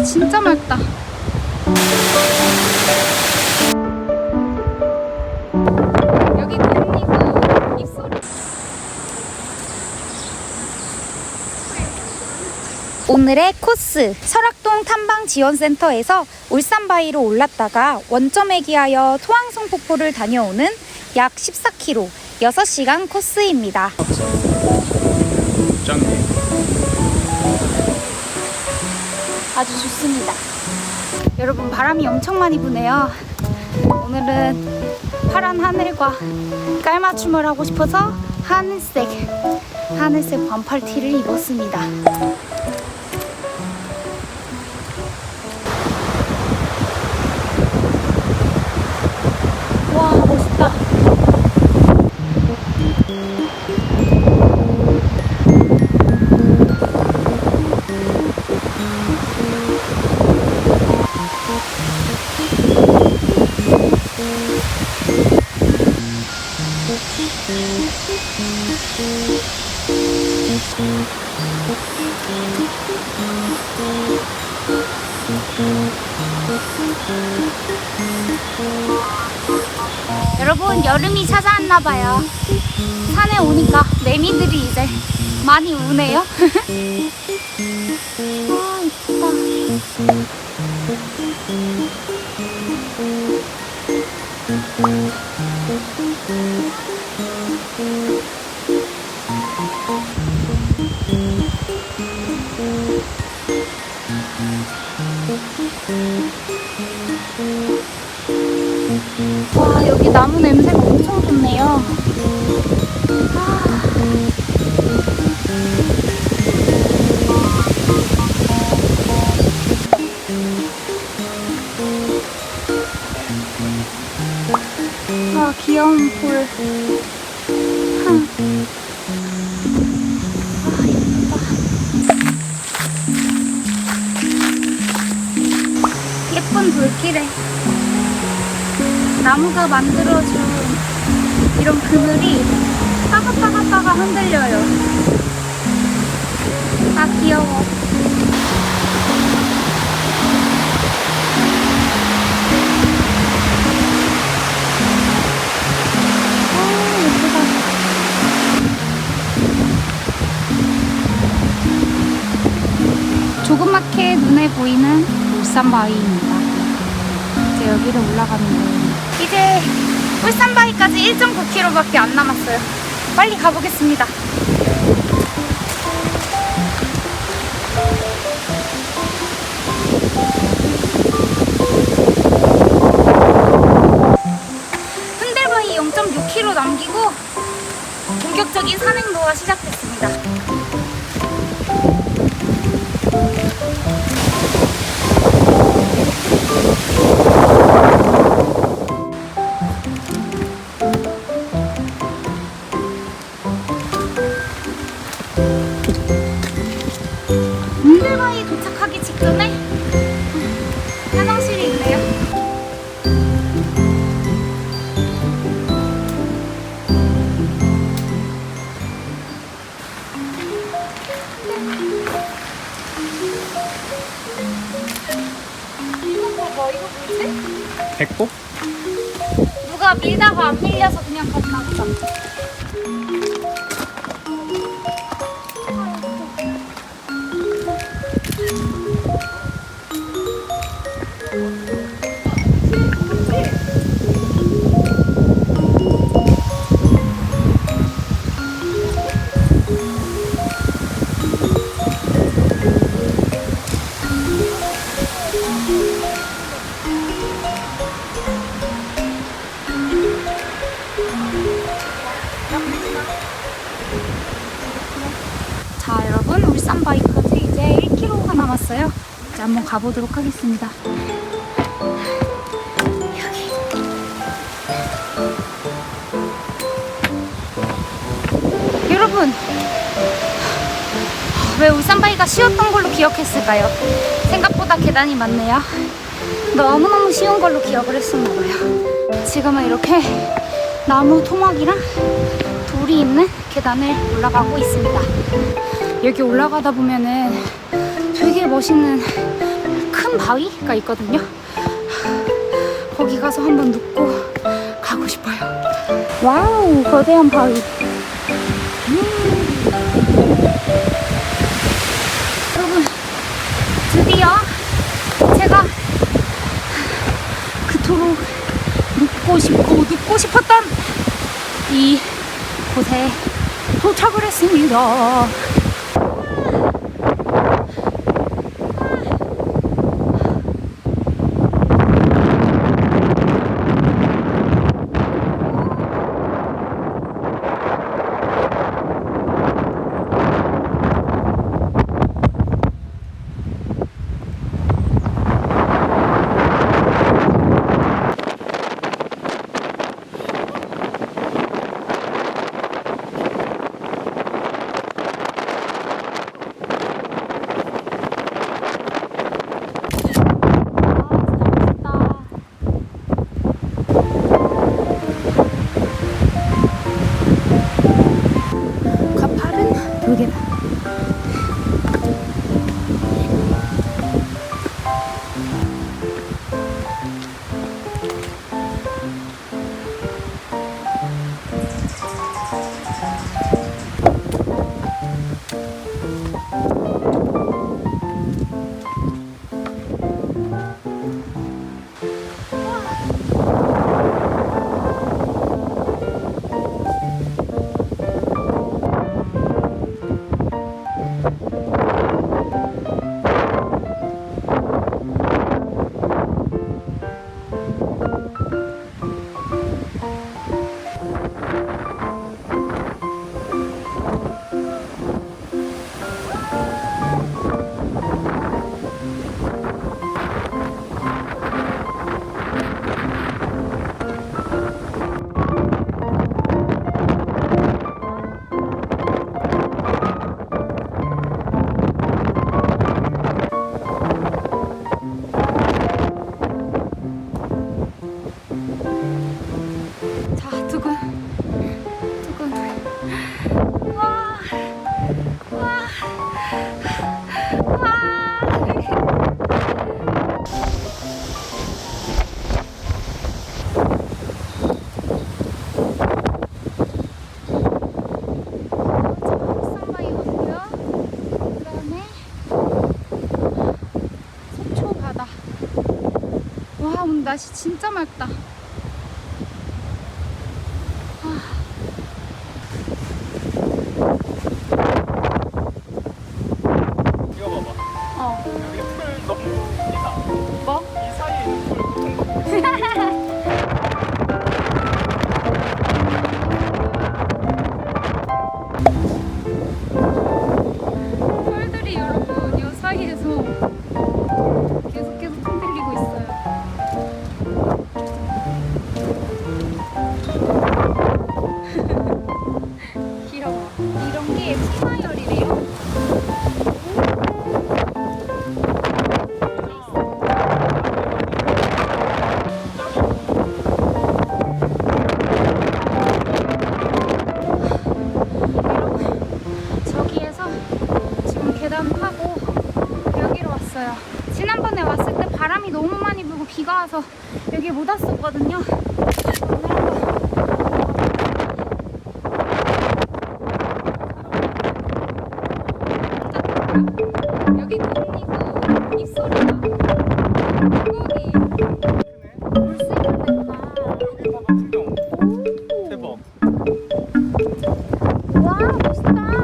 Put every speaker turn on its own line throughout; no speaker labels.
날씨 진짜 맑다. 여기 뱀니까 입소리. 오늘의 코스 설악동 탐방 지원센터에서 울산바위로 올랐다가 원점에 기하여 토항성 폭포를 다녀오는 약 14km 6시간 코스입니다.
짱.
아주 좋습니다. 여러분 바람이 엄청 많이 부네요. 오늘은 파란 하늘과 깔맞춤을 하고 싶어서 하늘색 하늘색 반팔 티를 입었습니다. 봐요. 산에 오니까 매미들이 이제 많이 우네요. 와 이쁘다. 나무가 만들어준 이런 그늘이 빠가빠가빠가 흔들려요. 아 귀여워. 조그맣게 눈에 보이는 울산바위입니다. 이제 여기를 올라가는 거예요. 이제 울산바위까지 1.9km밖에 안 남았어요. 빨리 가보겠습니다. 흔들바위 0.6km 남기고 본격적인 산행로가 시작됐습니 올라가요. 생각보다 계단이 많네요. 너무너무 쉬운 걸로 기억을 했었나 봐요. 지금은 이렇게 나무 토막이랑 돌이 있는 계단을 올라가고 있습니다. 여기 올라가다 보면은 되게 멋있는 큰 바위가 있거든요. 거기 가서 한번 눕고 가고 싶어요. 와우, 거대한 바위. 갖고 싶었던 이 곳에 도착을 했습니다. 날씨 진짜 맑다. Gusto.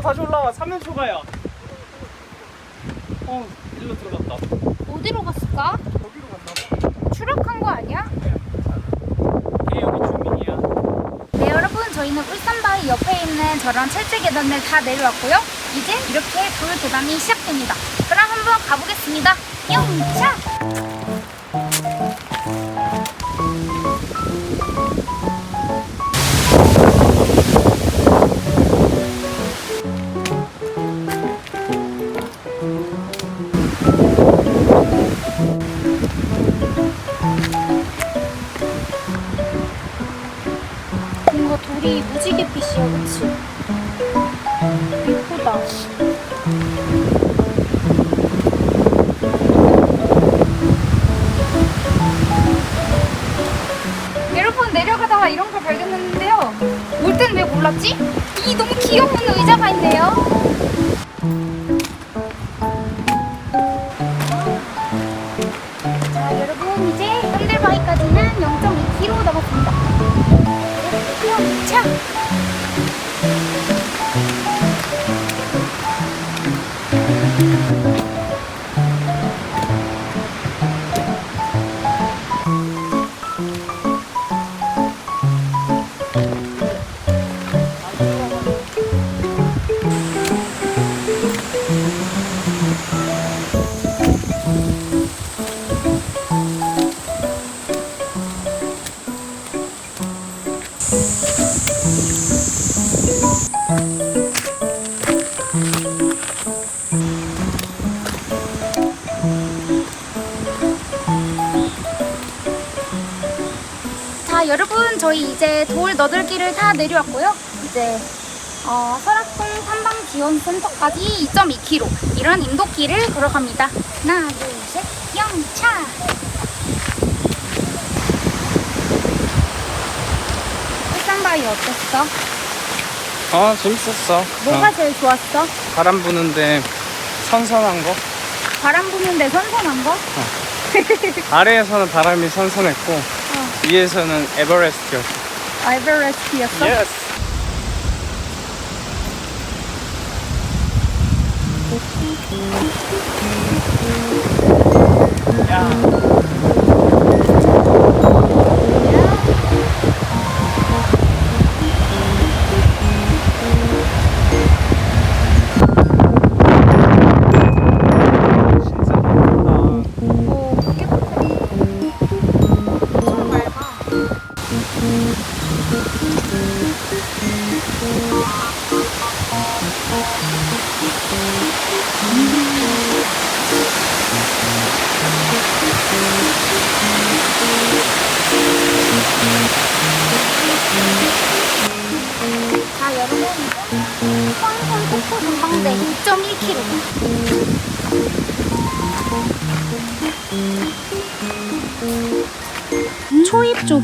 다시 올라와. 3년 초과야. 어 일로 들어갔다.
어디로 갔을까?
거기로 갔나 봐.
추락한 거 아니야?
걔 여기 주민이야.
네 여러분 저희는 울산바위 옆에 있는 저런 철제 계단을 다 내려왔고요. 이제 이렇게 돌 계단이 시작됩니다. 그럼 한번 가보겠습니다. 영차 자 여러분 저희 이제 돌 너들기를 다 내려왔고요. 이제 어, 설악동 탐방 지원 센터까지 2.2km 이런 인도길을 걸어갑니다. 하나 둘 셋 영차! 일산바위 어땠어?
아 재밌었어.
뭐가 제일 좋았어?
바람 부는데 선선한 거?
바람 부는데 선선한 거?
아래에서는 바람이 선선했고 위에서는 에버레스트였어.
아이버레스트였어?
예스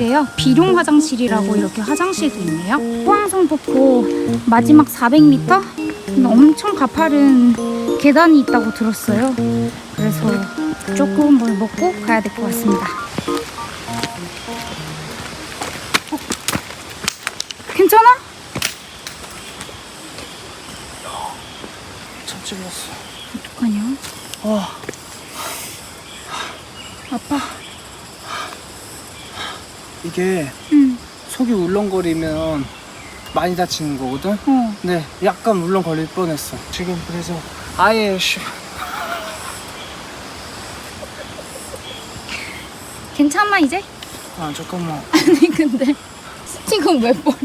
쪽에요. 비룡 화장실이라고 이렇게 화장실도 있네요. 호황성 폭포 마지막 400m? 엄청 가파른 계단이 있다고 들었어요. 그래서 조금 뭘 먹고 가야 될 것 같습니다. 어? 괜찮아?
참 찔렸어
어떡하냐?
와
아빠.
이게
응.
속이 울렁거리면 많이 다치는 거거든
어.
네 약간 울렁거릴 뻔했어 지금 그래서 아예 쉬
괜찮아 이제?
아 잠깐만
아니 근데 스틱은 왜 버려?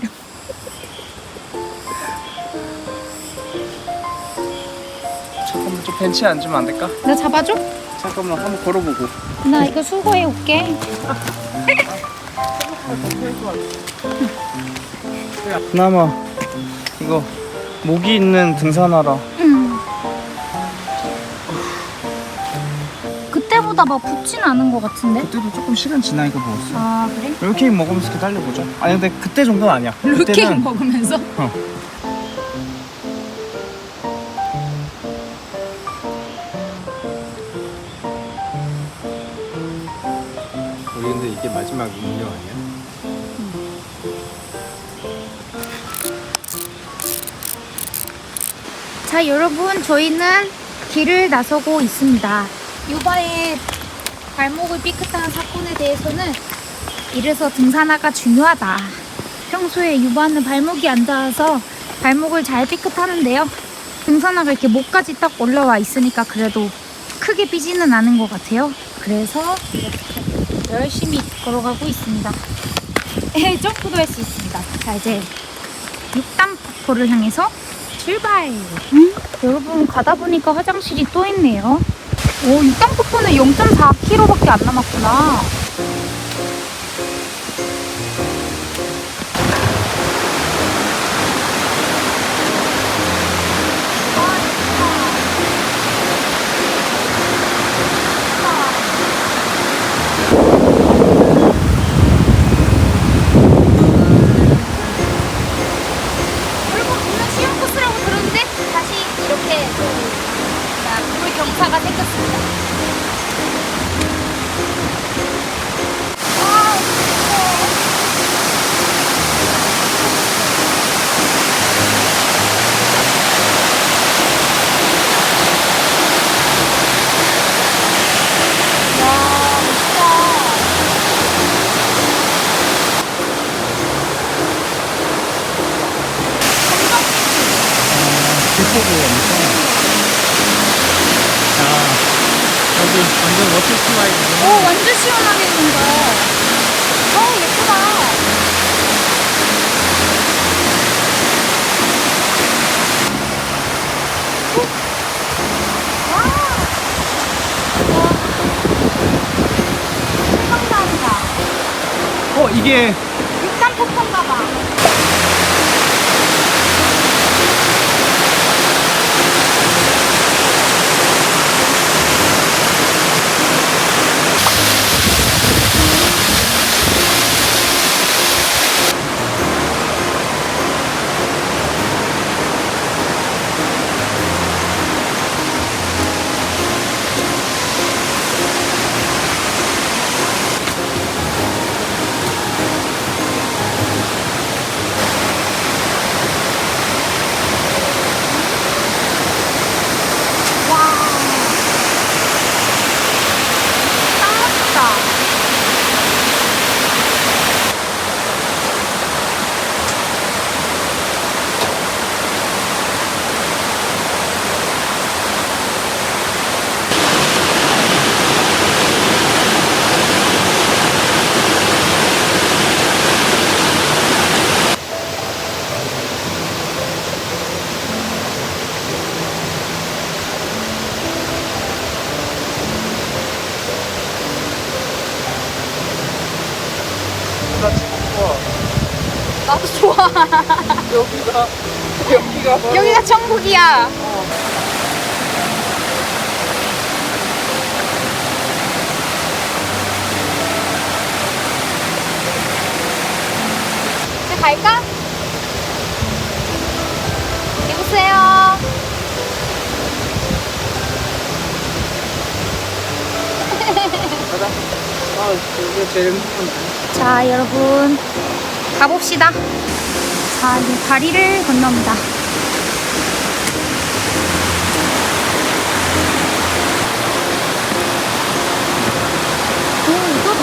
잠깐만 좀 벤치에 앉으면 안 될까?
나 잡아줘?
잠깐만 한번 걸어보고
나 이거 수거해 올게.
그나마 이거 모기 있는 등산하라
응. 그때보다 막 붓진 않은 것 같은데?
그때도 조금 시간 지나니까 먹었어
아 그래?
롤케이크 먹으면서 달려보자 아니 근데 그때 정도는 아니야
롤케이크
그때는
먹으면서?
어.
자, 여러분, 저희는 길을 나서고 있습니다. 유바의 발목을 삐끗한 사건에 대해서는 이래서 등산화가 중요하다. 평소에 유바는 발목이 안 닿아서 발목을 잘 삐끗하는데요. 등산화가 이렇게 목까지 딱 올라와 있으니까 그래도 크게 삐지는 않은 것 같아요. 그래서 이렇게 열심히 걸어가고 있습니다. 점프도 할 수 있습니다. 자, 이제 육담 폭포를 향해서 출발! 음? 여러분, 가다 보니까 화장실이 또 있네요. 오, 육담 폭포는 0.4km밖에 안 남았구나. 이게 육단 폭포인가 봐. 와. 딱 멋있다.
나 지금 좋아.
나도 좋아.
여기가 여기가 바로
천국이야. 이제 갈까? 여보세요.
아, 제일.
자, 여러분. 가봅시다. 자, 이제 다리를 건넙니다.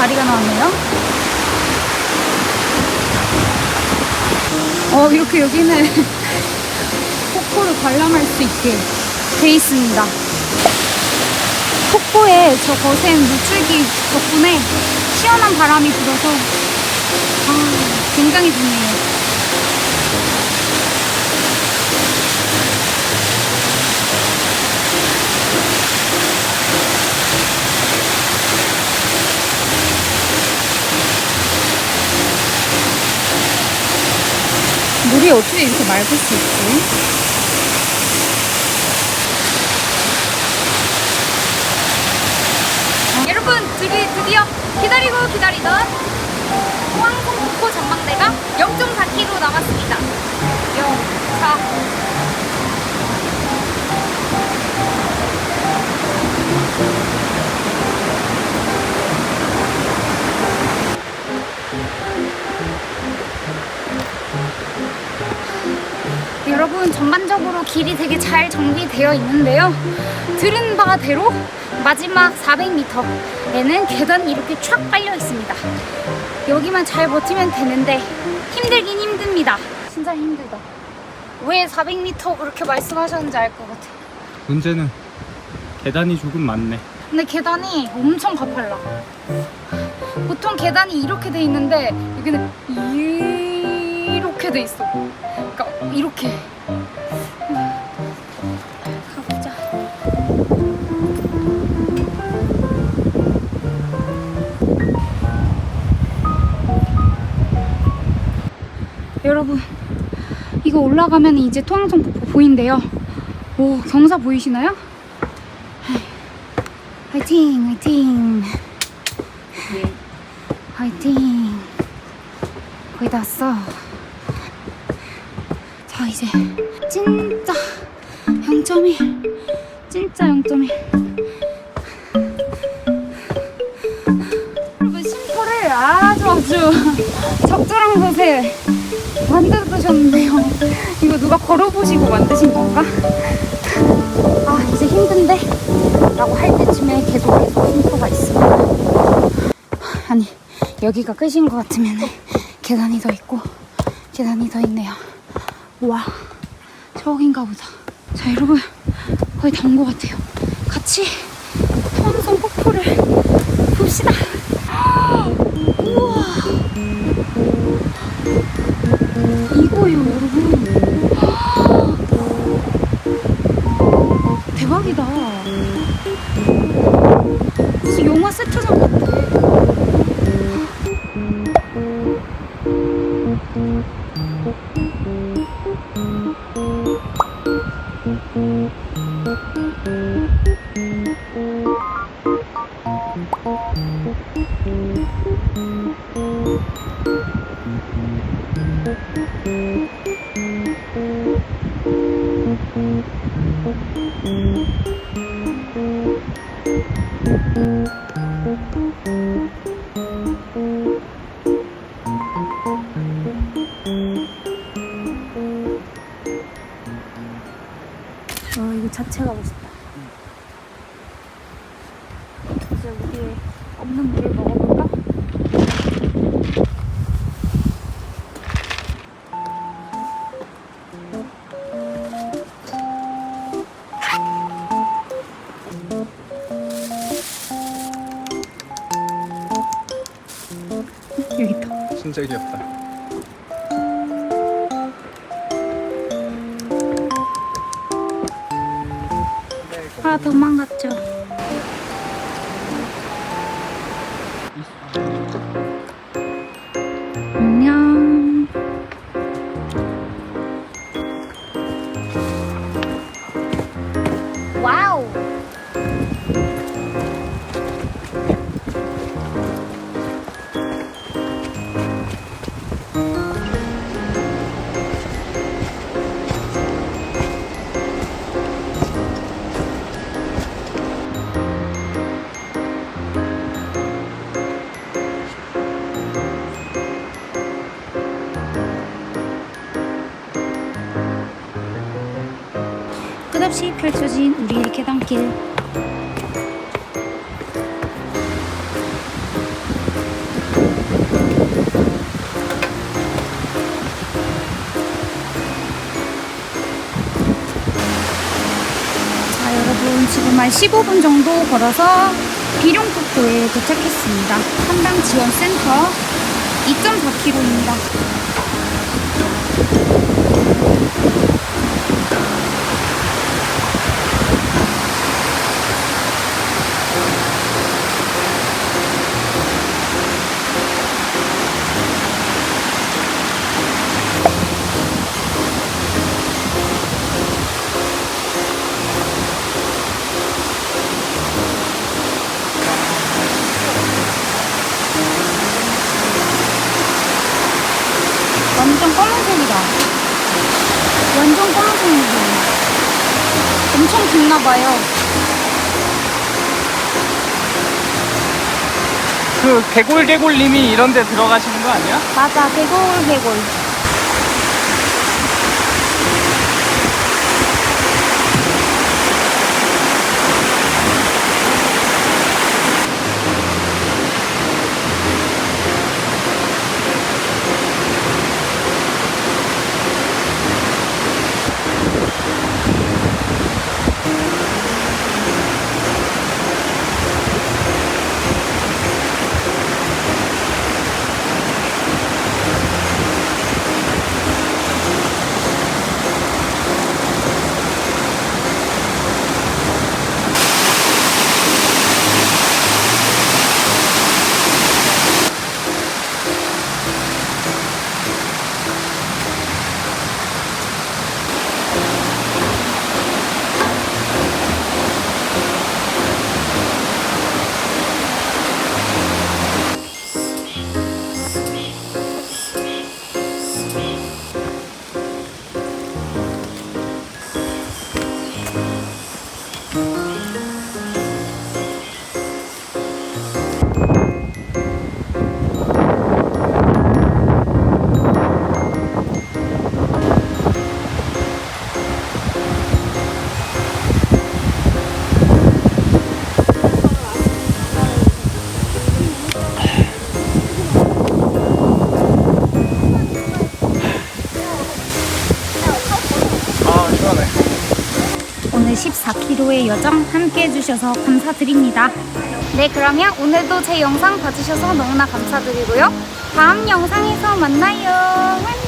다리가 나왔네요. 어, 이렇게 여기는 폭포를 관람할 수 있게 돼 있습니다. 폭포에 저 거센 물줄기 덕분에 시원한 바람이 불어서 아, 굉장히 좋네요. 물이 어떻게 이렇게 맑을 수 있지? 여러분 드디, 드디어 기다리고 기다리던 포항성폭포 전망대가 0.4km 남았습니다. 자 여러분 전반적으로 기 길이 되게 잘 정비되어 있는데요. 들은 바대로 마지막 400m에는 계단이 이렇게 쫙 깔려 있습니다. 여기만 잘 버티면 되는데 힘들긴 힘듭니다. 진짜 힘들다. 왜 400m 그렇게 말씀하셨는지 알 것 같아요.
문제는 계단이 조금 많네.
근데 계단이 엄청 가팔라. 보통 계단이 이렇게 돼 있는데 여기는 이렇게 돼 있어. 그러니까 이렇게. 여러분, 이거 올라가면 이제 토항성 폭포 보인대요. 오, 경사 보이시나요? 화이팅 화이팅 화이팅 거의 다 왔어 자 이제 진짜 0.1 진짜 0.1 여러분 심포를 아주 아주 적절한 곳에 만들어두셨는데요 이거 누가 걸어보시고 만드신 건가? 아 이제 힘든데 라고 할 때쯤에 계속 계속 쉼표가 있어. 아니, 여기가 끝인 것 같으면 계단이 더 있고, 계단이 더 있네요. 와, 저긴가 보다. 자, 여러분, 거의 다 온 것 같아요. 같이 토항성 폭포를 봅시다. 우와. 이거요, 여러분. 대박이다. 무슨 영화 세트장 같아.
귀엽다.
아, 도망갔죠. 끝없이 펼쳐진 우리의 계단길. 자, 여러분 지금 한 15분 정도 걸어서 비룡폭포에 도착했습니다. 한강 지원센터 2.4km입니다. 엄청 깊나봐요.
그 개골개골님이 이런 데 들어가시는 거 아니야?
맞아, 개골 개골. 14km의 여정 함께 해주셔서 감사드립니다. 네, 그러면 오늘도 제 영상 봐주셔서 너무나 감사드리고요. 다음 영상에서 만나요.